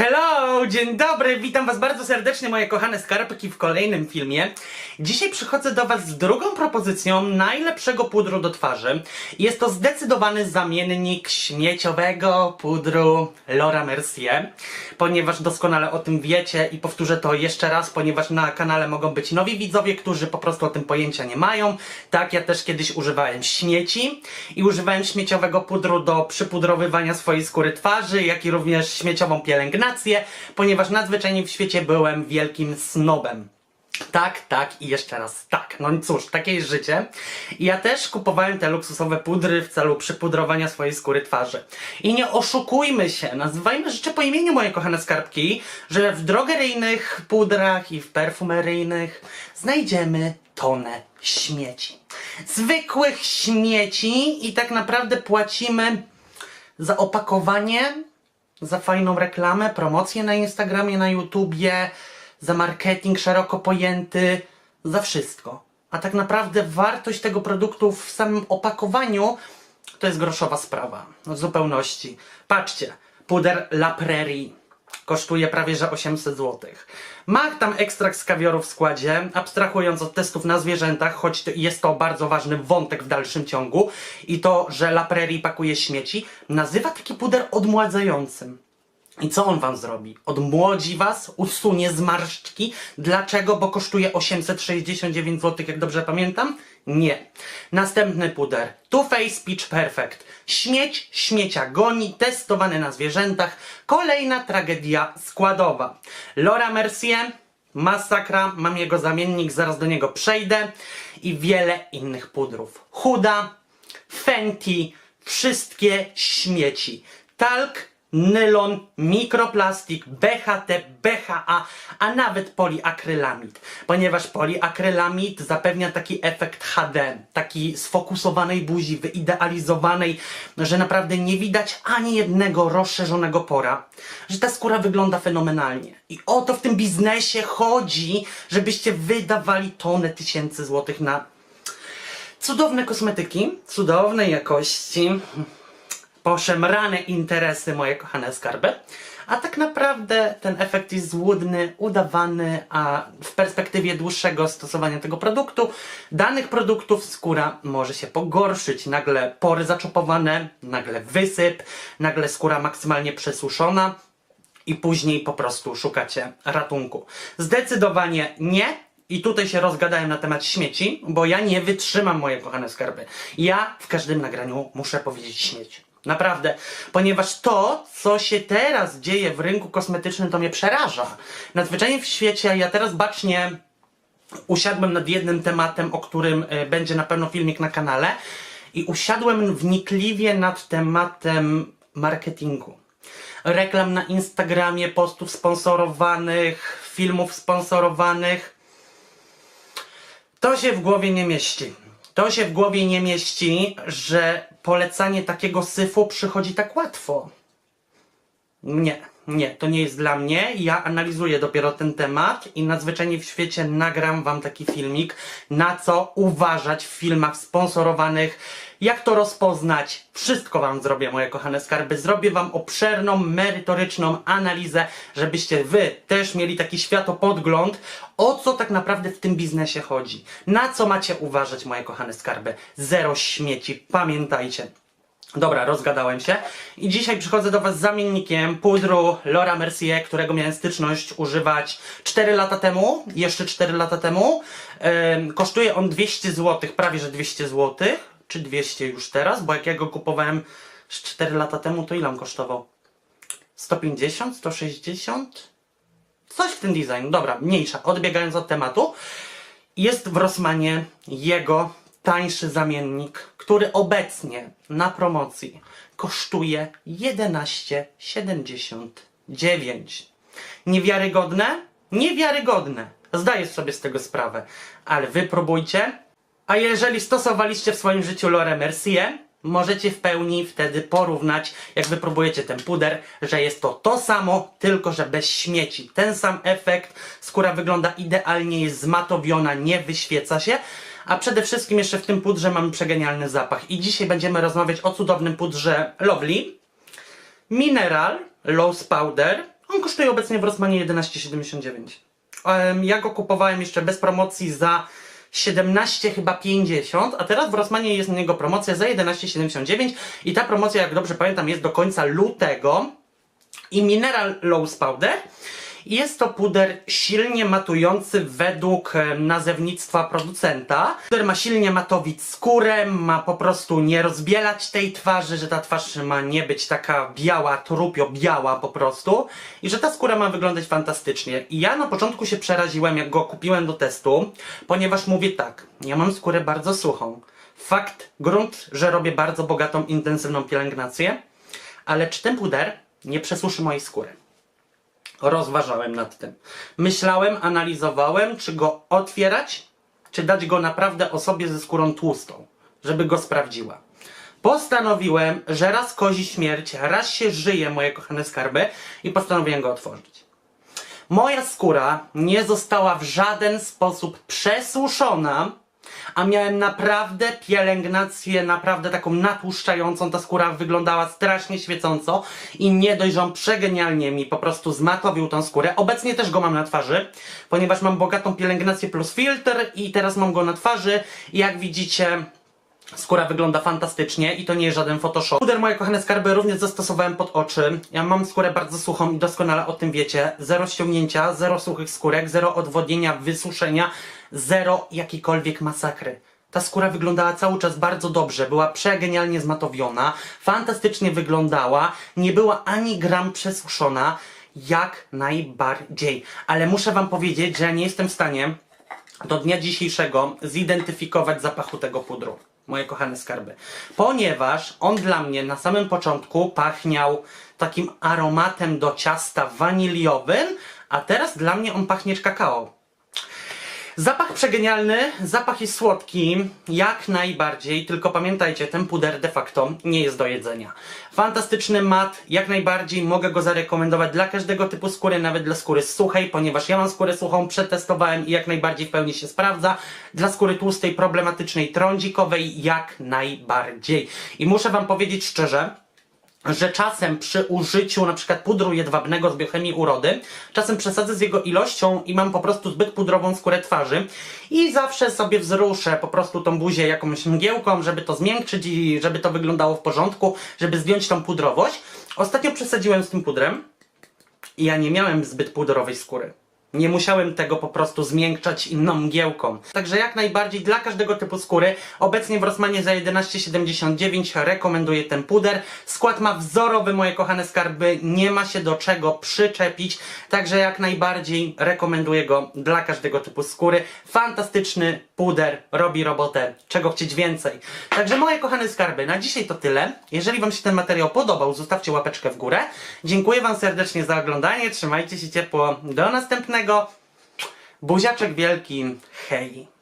Hello, dzień dobry, witam was bardzo serdecznie moje kochane skarbki w kolejnym filmie. Dzisiaj przychodzę do was z drugą propozycją najlepszego pudru do twarzy. Jest to zdecydowany zamiennik śmieciowego pudru Laura Mercier, ponieważ doskonale o tym wiecie i powtórzę to jeszcze raz, ponieważ na kanale mogą być nowi widzowie, którzy po prostu o tym pojęcia nie mają. Tak, ja też kiedyś używałem śmieci i używałem śmieciowego pudru do przypudrowywania swojej skóry twarzy, jak i również śmieciową pielęgnację, ponieważ nadzwyczajnie w świecie byłem wielkim snobem. Tak, tak i jeszcze raz tak. No cóż, takie jest życie. Ja też kupowałem te luksusowe pudry w celu przypudrowania swojej skóry twarzy. I nie oszukujmy się, nazywajmy rzeczy po imieniu, moje kochane skarbki, że w drogeryjnych pudrach i w perfumeryjnych znajdziemy tonę śmieci. Zwykłych śmieci i tak naprawdę płacimy za opakowanie, za fajną reklamę, promocję na Instagramie, na YouTubie, za marketing szeroko pojęty, za wszystko. A tak naprawdę wartość tego produktu w samym opakowaniu to jest groszowa sprawa. W zupełności. Patrzcie, puder La Prairie kosztuje prawie że 800 zł. Ma tam ekstrakt z kawioru w składzie, abstrahując od testów na zwierzętach, choć jest to bardzo ważny wątek w dalszym ciągu i to, że La Prairie pakuje śmieci, nazywa taki puder odmładzającym. I co on wam zrobi? Odmłodzi was, usunie zmarszczki. Dlaczego? Bo kosztuje 869 zł, jak dobrze pamiętam? Nie. Następny puder. Too Faced Peach Perfect. Śmieć, śmiecia goni, testowany na zwierzętach. Kolejna tragedia składowa. Laura Mercier, masakra, mam jego zamiennik, zaraz do niego przejdę. I wiele innych pudrów. Huda, Fenty, wszystkie śmieci. Talk, nylon, mikroplastik, BHT, BHA, a nawet poliakrylamid. Ponieważ poliakrylamid zapewnia taki efekt HD, taki sfokusowanej buzi, wyidealizowanej, że naprawdę nie widać ani jednego rozszerzonego pora, że ta skóra wygląda fenomenalnie. I o to w tym biznesie chodzi, żebyście wydawali tonę tysięcy złotych na cudowne kosmetyki, cudownej jakości, poszemrane interesy, moje kochane skarby. A tak naprawdę ten efekt jest złudny, udawany, a w perspektywie dłuższego stosowania tego produktu, danych produktów, skóra może się pogorszyć. Nagle pory zaczopowane, nagle wysyp, nagle skóra maksymalnie przesuszona i później po prostu szukacie ratunku. Zdecydowanie nie. I tutaj się rozgadałem na temat śmieci, bo ja nie wytrzymam, moje kochane skarby. Ja w każdym nagraniu muszę powiedzieć śmieć. Naprawdę, ponieważ to, co się teraz dzieje w rynku kosmetycznym, to mnie przeraża. Nadzwyczajnie w świecie, ja teraz bacznie usiadłem nad jednym tematem, o którym e, będzie na pewno filmik na kanale i usiadłem wnikliwie nad tematem marketingu. Reklam na Instagramie, postów sponsorowanych, filmów sponsorowanych. To się w głowie nie mieści. To się w głowie nie mieści, że polecanie takiego syfu przychodzi tak łatwo. Nie, nie, to nie jest dla mnie. Ja analizuję dopiero ten temat i nadzwyczajnie w świecie nagram wam taki filmik, na co uważać w filmach sponsorowanych, jak to rozpoznać. Wszystko wam zrobię, moje kochane skarby. Zrobię wam obszerną, merytoryczną analizę, żebyście wy też mieli taki światopodgląd, o co tak naprawdę w tym biznesie chodzi. Na co macie uważać, moje kochane skarby. Zero śmieci, pamiętajcie. Dobra, rozgadałem się. I dzisiaj przychodzę do Was z zamiennikiem pudru Laura Mercier, którego miałem styczność używać 4 lata temu, jeszcze 4 lata temu. Em, kosztuje on 200 zł, prawie że 200 zł, czy 200 już teraz, bo jak ja go kupowałem 4 lata temu, to ile on kosztował? 150? 160? Coś w ten design. Dobra, mniejsza. Odbiegając od tematu. Jest w Rossmanie jego tańszy zamiennik, który obecnie na promocji kosztuje 11,79. Niewiarygodne? Niewiarygodne. Zdaję sobie z tego sprawę, ale wy próbujcie. A jeżeli stosowaliście w swoim życiu Lore Mercier, możecie w pełni wtedy porównać, jak wypróbujecie ten puder, że jest to to samo, tylko że bez śmieci. Ten sam efekt, skóra wygląda idealnie, jest zmatowiona, nie wyświeca się, a przede wszystkim jeszcze w tym pudrze mamy przegenialny zapach. I dzisiaj będziemy rozmawiać o cudownym pudrze Lovely, Mineral, Loose Powder On kosztuje obecnie w Rossmanie 11,79. Em, Ja go kupowałem jeszcze bez promocji za 17 chyba 50, a teraz w Rossmanie jest na niego promocja za 11,79 i ta promocja, jak dobrze pamiętam, jest do końca lutego i Mineral Loose Powder. Jest to puder silnie matujący według e, nazewnictwa producenta. Puder ma silnie matowić skórę, ma po prostu nie rozbielać tej twarzy, że ta twarz ma nie być taka biała, trupio biała po prostu i że ta skóra ma wyglądać fantastycznie. I ja na początku się przeraziłem, jak go kupiłem do testu, ponieważ mówię tak, ja mam skórę bardzo suchą. Fakt, grunt, że robię bardzo bogatą, intensywną pielęgnację, ale czy ten puder nie przesuszy mojej skóry? Rozważałem nad tym. Myślałem, analizowałem, czy go otwierać, czy dać go naprawdę osobie ze skórą tłustą, żeby go sprawdziła. Postanowiłem, że raz kozi śmierć, raz się żyje, moje kochane skarby, i postanowiłem go otworzyć. Moja skóra nie została w żaden sposób przesuszona, a miałem naprawdę pielęgnację, naprawdę taką natłuszczającą. Ta skóra wyglądała strasznie świecąco i nie dość, że on przegenialnie mi po prostu zmatowił tą skórę. Obecnie też go mam na twarzy, ponieważ mam bogatą pielęgnację plus filtr i teraz mam go na twarzy. I jak widzicie, Skóra wygląda fantastycznie i to nie jest żaden Photoshop. Puder, moje kochane skarby, również zastosowałem pod oczy. Ja mam skórę bardzo suchą i doskonale o tym wiecie. Zero ściągnięcia, zero suchych skórek, zero odwodnienia, wysuszenia, zero jakiejkolwiek masakry. Ta skóra wyglądała cały czas bardzo dobrze, była przegenialnie zmatowiona, fantastycznie wyglądała, nie była ani gram przesuszona, jak najbardziej. Ale muszę wam powiedzieć, że nie jestem w stanie do dnia dzisiejszego zidentyfikować zapachu tego pudru, moje kochane skarby. Ponieważ on dla mnie na samym początku pachniał takim aromatem do ciasta waniliowym, a teraz dla mnie on pachnie kakao. Zapach przegenialny, zapach jest słodki, jak najbardziej, tylko pamiętajcie, ten puder de facto nie jest do jedzenia. Fantastyczny mat, jak najbardziej mogę go zarekomendować dla każdego typu skóry, nawet dla skóry suchej, ponieważ ja mam skórę suchą, przetestowałem i jak najbardziej w pełni się sprawdza. Dla skóry tłustej, problematycznej, trądzikowej, jak najbardziej. I muszę wam powiedzieć szczerze, że czasem przy użyciu na przykład pudru jedwabnego z biochemii urody, czasem przesadzę z jego ilością i mam po prostu zbyt pudrową skórę twarzy i zawsze sobie wzruszę po prostu tą buzię jakąś mgiełką, żeby to zmiękczyć i żeby to wyglądało w porządku, żeby zdjąć tą pudrowość. Ostatnio przesadziłem z tym pudrem i ja nie miałem zbyt pudrowej skóry. Nie musiałem tego po prostu zmiękczać inną mgiełką. Także jak najbardziej dla każdego typu skóry, obecnie w Rossmanie za 11,79 rekomenduję ten puder. Skład ma wzorowy, moje kochane skarby, nie ma się do czego przyczepić. Także jak najbardziej rekomenduję go dla każdego typu skóry. Fantastyczny puder, robi robotę, czego chcieć więcej. Także moje kochane skarby, na dzisiaj to tyle. Jeżeli Wam się ten materiał podobał, zostawcie łapeczkę w górę. Dziękuję Wam serdecznie za oglądanie, trzymajcie się ciepło, do następnego. Buziaczek wielki, hej!